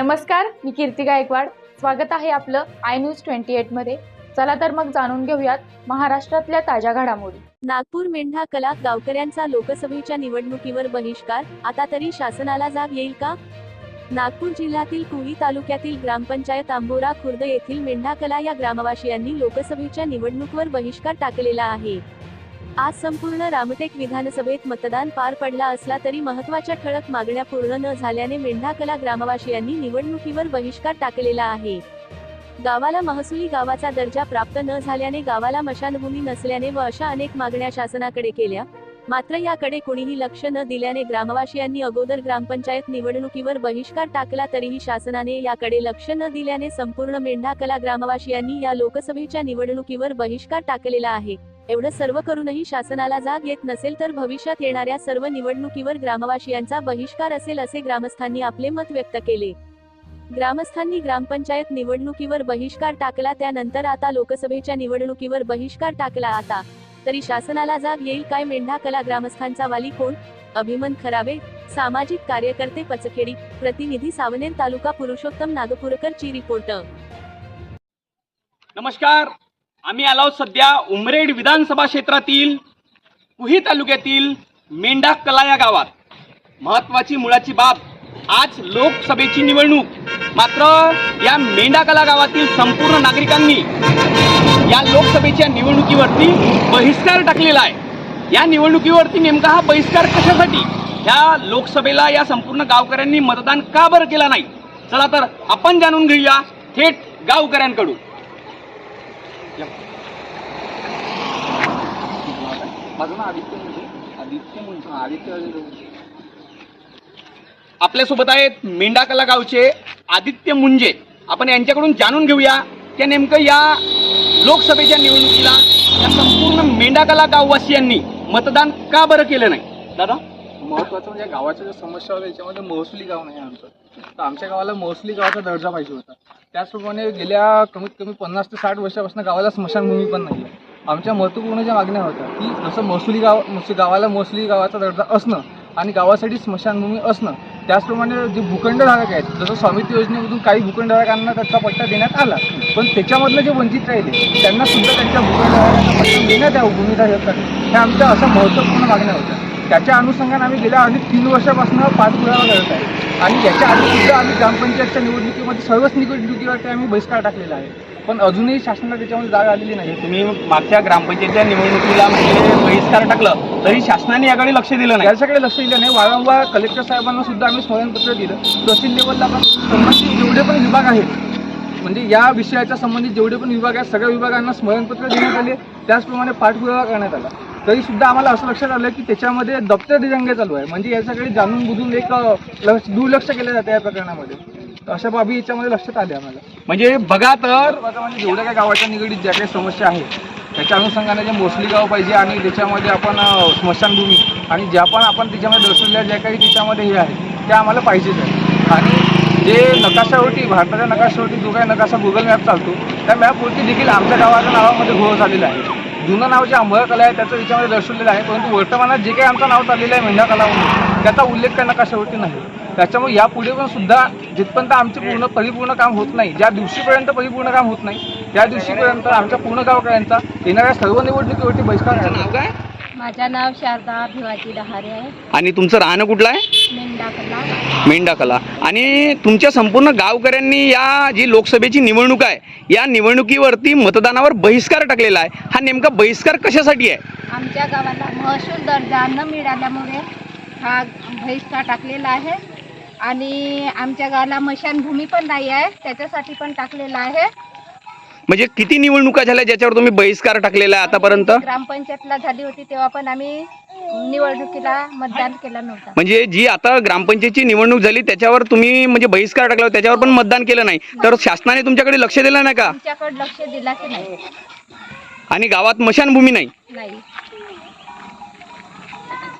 नमस्कार मी कीर्ती गायकवाड. स्वागत आहे आपलं आय न्यूज ट्वेंटी एटमध्ये चला तर मग जाणून घेऊयात महाराष्ट्रातल्या ताज्या घडामोडी. नागपूर मेंढा कला गावकऱ्यांचा लोकसभेच्या निवडणुकीवर बहिष्कार आता तरी शासनाला जाग येईल का? नागपूर जिल्ह्यातील कुही तालुक्यातील ग्रामपंचायत आंबोरा खुर्द येथील मेंढाकला या ग्रामवासियांनी लोकसभेच्या निवडणुकीवर बहिष्कार टाकलेला आहे. आज संपूर्ण रामटेक विधानसभेत मतदान पार पडला असला तरी महत्त्वाच्या ठळक मागण्या पूर्ण न झाल्याने मेंढाकला ग्रामवासियांनी निवडणुकीवर बहिष्कार टाकलेला आहे. गावाला महसुली गावाचा दर्जा प्राप्त न झाल्याने गावाला मशानभूमी नसल्याने व अशा अनेक मागण्या शासनाकडे केल्या. मात्र याकडे कोणीही लक्ष न दिल्याने ग्रामवासियांनी अगोदर ग्रामपंचायत निवडणुकीवर बहिष्कार टाकला तरीही शासनाने याकडे लक्ष न दिल्याने संपूर्ण मेंढाकला ग्रामवासियांनी या लोकसभेच्या निवडणुकीवर बहिष्कार टाकलेला आहे. एवढं सर्व करूनही शासनाला जाग येत नसेल तर भविष्यात येणाऱ्या सर्व निवडणुकीवर ग्रामवासियांचा बहिष्कार असेल असे ग्रामस्थांनी आपले मत व्यक्त केले. ग्रामस्थांनी ग्रामपंचायत निवडणुकीवर बहिष्कार टाकला त्यानंतर आता लोकसभेच्या निवडणुकीवर बहिष्कार टाकला आता. तरी शासनाला जाग येईल काय मेंढा कला ग्रामस्थांचा वाली कोण? अभिमन खरावे सामाजिक कार्यकर्ते पचखेडी प्रतिनिधी सावनेर तालुका पुरुषोत्तम नागपूरकर ची रिपोर्ट. नमस्कार. आम्ही आलो सध्या उमरेड विधानसभा क्षेत्रातील कुही तालुक्यातील मेंढा कला या गावात. महत्वाची मुळाची बाब आज लोकसभेची निवडणूक. मात्र या मेंढाकला गावातील संपूर्ण नागरिकांनी या लोकसभेच्या निवडणुकीवरती बहिष्कार टाकलेला आहे. या निवडणुकीवरती नेमका हा बहिष्कार कशासाठी? ह्या लोकसभेला या संपूर्ण गावकऱ्यांनी मतदान का बरं केलं नाही? चला तर आपण जाणून घेऊया थेट गावकऱ्यांकडून. माझं आदित्य मुंजे आदित्य मुंजे आदित्य आपल्यासोबत आहेत मेंढाकला गावचे आदित्य मुंजे. आपण यांच्याकडून जाणून घेऊया की नेमकं या लोकसभेच्या निवडणुकीला या संपूर्ण मेंढाकला गाववासियांनी मतदान का बरं केलं नाही? दादा? महत्वाचं म्हणजे गावाच्या ज्या समस्या होत्या याच्यामध्ये महसुली गाव नाही आमचं. तर आमच्या गावाला महसुली गावाचा दर्जा पाहिजे होता. त्याचप्रमाणे गेल्या कमीत कमी पन्नास ते साठ वर्षापासून गावाला स्मशानभूमी पण नाही आहे आमच्या महत्त्वपूर्ण ज्या मागण्या होत्या की जसं महसुली गाव म्हणजे गावाला महसुली गावाचा दर्जा असणं आणि गावासाठी स्मशानभूमी असणं त्याचप्रमाणे जे भूखंडधारक आहेत जसं स्वामित्व योजनेमधून काही भूखंडधारकांना त्याचा पट्टा देण्यात आला पण त्याच्यामधलं जे वंचित राहिले त्यांना सुद्धा त्यांच्या भूखंडधारकांना पट्टा देण्यात यावं घेतात ह्या आमच्या अशा महत्त्वपूर्ण मागण्या होत्या. त्याच्या अनुषंगाने आम्ही गेल्या अनेक तीन वर्षापासून पाठपुरावा करत आहे. आणि याच्या आधी सुद्धा आम्ही ग्रामपंचायतच्या निवडणुकीमध्ये सर्वच निवडणुकीवरती आम्ही बहिष्कार टाकलेला आहे. पण अजूनही शासनाला त्याच्यामध्ये जाग आलेली नाही. तुम्ही मागच्या ग्रामपंचायतच्या निवडणुकीला म्हणजे बहिष्कार टाकलं तरी शासनाने याकडे लक्ष दिलं नाही. याच्याकडे लक्ष दिलं नाही. वारंवार कलेक्टर साहेबांना सुद्धा आम्ही स्मरणपत्र दिलं. तहसील लेवलला पण संबंधित जेवढे पण विभाग आहेत म्हणजे या विषयाच्या संबंधित जेवढे पण विभाग आहेत सगळ्या विभागांना स्मरणपत्र देण्यात आले. त्याचप्रमाणे पाठपुरावा करण्यात आला. तरी सुद्धा आम्हाला असं लक्षात आलं की त्याच्यामध्ये दप्तर दिरंगे चालू आहे. म्हणजे याच्याकडे जाणून बुजून एक लक्ष दुर्लक्ष केलं जातं या प्रकरणामध्ये. अशा बाबी याच्यामध्ये लक्षात आले आम्हाला. म्हणजे बघा तर म्हणजे जेवढ्या काही गावाच्या निगडीत ज्या काही समस्या आहेत त्याच्या अनुषंगाने जे मोसली गाव पाहिजे आणि त्याच्यामध्ये आपण स्मशानभूमी आणि ज्या पण आपण त्याच्यामध्ये दर्शवलेल्या ज्या काही त्याच्यामध्ये हे आहे त्या आम्हाला पाहिजेच आहे आणि जे नकाशावरती भारताच्या नकाशावरती जो काही नकाशा गुगल मॅप चालतो त्या मॅपवरती देखील आमच्या गावाच्या नावामध्ये घोळ झालेला आहे. जुनं नाव जे अंबळ कला आहे त्याचं याच्यामध्ये दर्शवलेलं आहे. परंतु वर्तमानात जे काही आमचं नाव चाललेलं आहे मेंढा कला म्हणून त्याचा उल्लेख त्या नकाशावरती नाही. त्याच्यामुळे यापुढे पण सुद्धा जिथपर्यंत आमचे पूर्ण परिपूर्ण काम होत नाही ज्या दिवशीपर्यंत परिपूर्ण काम होत नाही त्या दिवशीपर्यंत आमच्या पूर्ण गावकऱ्यांचा येणाऱ्या सर्व निवडणुकीवरती बहिष्कार नाव काय? माझं नाव शारदा भिवाजी डहारे आहे. आणि तुमचं राहणं कुठलं आहे? मेंढाकला मेंढाकला आणि तुमच्या संपूर्ण गावकऱ्यांनी या जी लोकसभेची निवडणूक आहे या निवडणुकीवरती मतदानावर बहिष्कार टाकलेला आहे. हा नेमका बहिष्कार कशासाठी आहे? आमच्या गावाला महसूल दर्जा न मिळाल्यामुळे हा बहिष्कार टाकलेला आहे. आणि आमच्या गावाला मशानभूमी पण नाही आहे त्याच्यासाठी पण टाकलेला आहे. म्हणजे किती निवडणुका झाल्या ज्याच्यावर तुम्ही बहिष्कार टाकलेला आहे आतापर्यंत? ग्रामपंचायतला झाली होती तेव्हा पण आम्ही निवडणुकीला मतदान केलं नव्हतं. म्हणजे जी आता ग्रामपंचायतची निवडणूक झाली त्याच्यावर तुम्ही म्हणजे बहिष्कार टाकला होता, त्याच्यावर पण मतदान केलं नाही. तर शासनाने तुमच्याकडे लक्ष दिलं नाही का? आमच्याकडे लक्ष दिलाच नाही. आणि गावात मशानभूमी नाही? नाही.